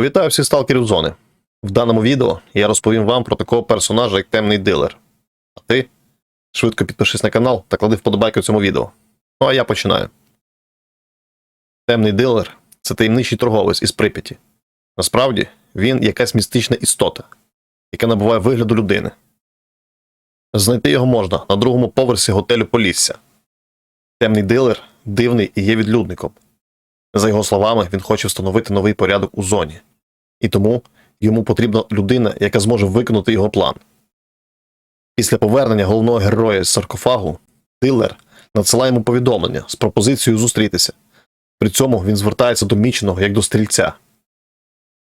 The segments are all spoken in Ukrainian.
Вітаю всіх сталкерів зони. В даному відео я розповім вам про такого персонажа, як темний дилер. А ти швидко підпишись на канал та клади вподобайку цьому відео. Ну а я починаю. Темний дилер це таємничий торговець із Прип'яті. Насправді, він якась містична істота, яка набуває вигляду людини. Знайти його можна на другому поверсі готелю Полісся. Темний дилер дивний і є відлюдником. За його словами, він хоче встановити новий порядок у зоні. І тому йому потрібна людина, яка зможе виконати його план. Після повернення головного героя з саркофагу, дилер надсилає йому повідомлення з пропозицією зустрітися. При цьому він звертається до міченого як до стрільця.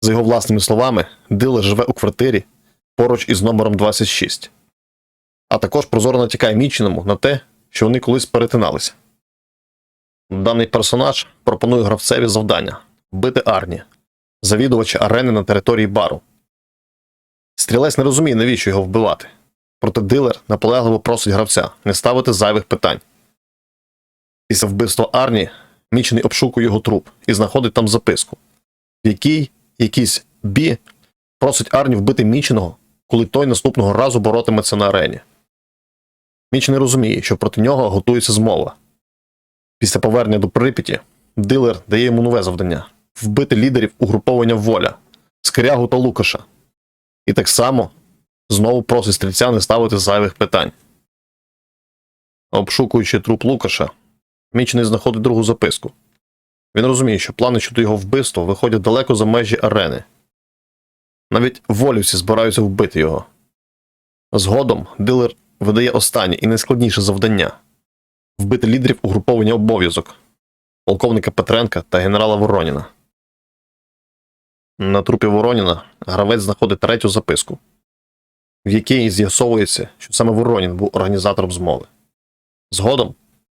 За його власними словами, дилер живе у квартирі поруч із номером 26. А також прозоро натякає міченому на те, що вони колись перетиналися. Даний персонаж пропонує гравцеві завдання вбити Арні, завідувача арени на території бару. Стрілець не розуміє, навіщо його вбивати. Проте дилер наполегливо просить гравця не ставити зайвих питань. Після вбивства Арні мічений обшукує його труп і знаходить там записку, в якій якийсь бі просить Арні вбити міченого, коли той наступного разу боротиметься на арені. Мічений розуміє, що проти нього готується змова. Після повернення до Прип'яті дилер дає йому нове завдання вбити лідерів угруповання воля, Скрягу та Лукаша. І так само знову просить стрільця не ставити зайвих питань. Обшукуючи труп Лукаша, Мічений знаходить другу записку. Він розуміє, що плани щодо його вбивства виходять далеко за межі арени. Навіть волівці збираються вбити його. Згодом дилер видає останнє і найскладніше завдання вбити лідерів угруповання обов'язок полковника Петренка та генерала Вороніна. На трупі Вороніна гравець знаходить третю записку, в якій з'ясовується, що саме Воронін був організатором змови. Згодом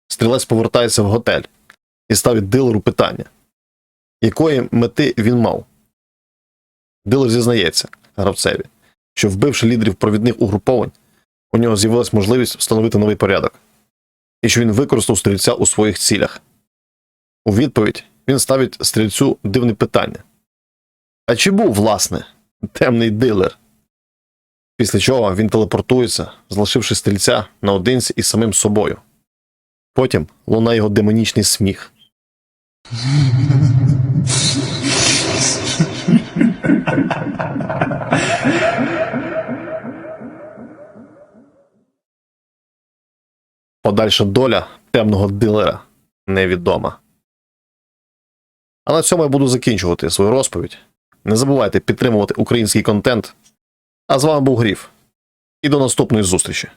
стрілець повертається в готель і ставить дилеру питання, якої мети він мав. Дилер зізнається гравцеві, що вбивши лідерів провідних угруповань, у нього з'явилась можливість встановити новий порядок і що він використав стрільця у своїх цілях. У відповідь він ставить стрільцю дивне питання. А чи був, власне, темний дилер? Після чого він телепортується, залишивши стрільця наодинці із самим собою. Потім лунає його демонічний сміх. Подальша доля темного дилера невідома. А на цьому я буду закінчувати свою розповідь. Не забувайте підтримувати український контент. А з вами був Гріф. І до наступної зустрічі!